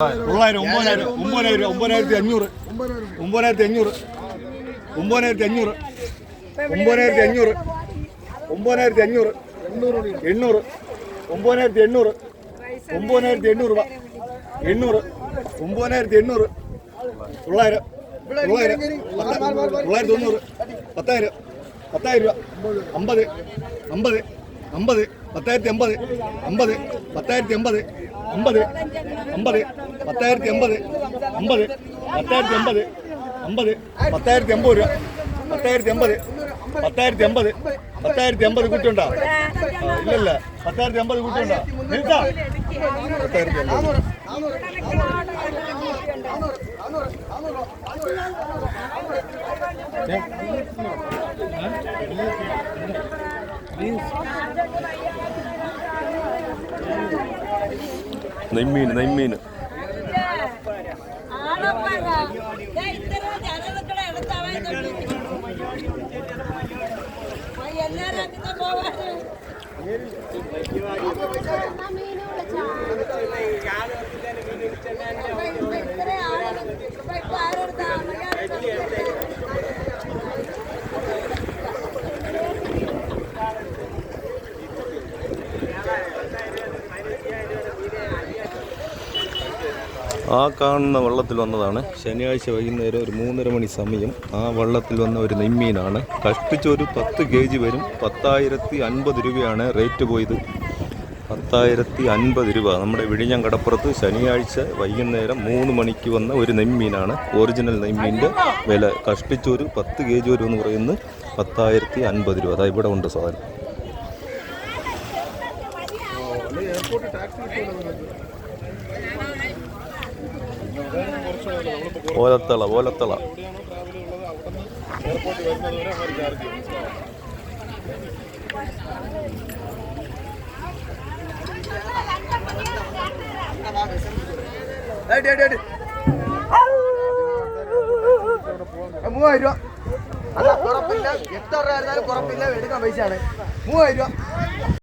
തൊള്ളായിരം ഒമ്പതിനായിരം ഒമ്പതിനായിരം ഒമ്പതിനായിരത്തി അഞ്ഞൂറ് ഒമ്പതിനായിരത്തി അഞ്ഞൂറ് ഒമ്പതിനായിരത്തി അഞ്ഞൂറ് ഒമ്പതിനായിരത്തി അഞ്ഞൂറ് ഒമ്പതിനായിരത്തി അഞ്ഞൂറ് എണ്ണൂറ് ഒമ്പതിനായിരത്തി എണ്ണൂറ് ഒമ്പതിനായിരത്തി എണ്ണൂറ് രൂപ എണ്ണൂറ് ഒമ്പതിനായിരത്തി എണ്ണൂറ് തൊള്ളായിരം തൊള്ളായിരം തൊള്ളായിരത്തി തൊണ്ണൂറ് പത്തായിരം പത്തായിരം രൂപ അമ്പത് അമ്പത് അമ്പത് പത്തായിരത്തി അമ്പത് അമ്പത് പത്തായിരത്തി അമ്പത് അമ്പത് അമ്പത് പത്തായിരത്തി അമ്പത് അമ്പത് പത്തായിരത്തി അമ്പത് അമ്പത് പത്തായിരത്തി അമ്പത് രൂപ പത്തായിരത്തി അമ്പത് പത്തായിരത്തി അമ്പത് പത്തായിരത്തി അമ്പത് കൂട്ടുണ്ടോ ഇല്ലല്ല പത്തായിരത്തി അമ്പത് കൂട്ടുണ്ടോ നിൽക്കാം. പത്തായിരത്തി അമ്പത്. നെയ്മീൻ നെയ്മീൻ. ആ കാണുന്ന വള്ളത്തിൽ വന്നതാണ്. ശനിയാഴ്ച വൈകുന്നേരം ഒരു മൂന്നര മണി സമയം ആ വള്ളത്തിൽ വന്ന ഒരു നെയ്മീനാണ്. കഷ്ടിച്ചൊരു പത്ത് കെ ജി വരും. പത്തായിരത്തി അൻപത് രൂപയാണ് റേറ്റ് പോയത്. പത്തായിരത്തി അൻപത് രൂപ. നമ്മുടെ വിഴിഞ്ഞം കടപ്പുറത്ത് ശനിയാഴ്ച വൈകുന്നേരം മൂന്ന് മണിക്ക് വന്ന ഒരു നെയ്മീനാണ്. ഒറിജിനൽ നെയ്മീന്റെ വില. കഷ്ടിച്ചൊരു പത്ത് കെ ജി വരും എന്ന് പറയുന്നത് പത്തായിരത്തി അൻപത് രൂപ. അതാ ഇവിടെ ഉണ്ട് സാധനം. ഓലത്തള ഓലത്തള. മൂവായിരം രൂപ. അല്ല കുറപ്പില്ല എത്ര രൂപ ആയിരുന്നാലും കുറപ്പില്ല എടുക്കാൻ പൈസയാണ്. മൂവായിരം രൂപ.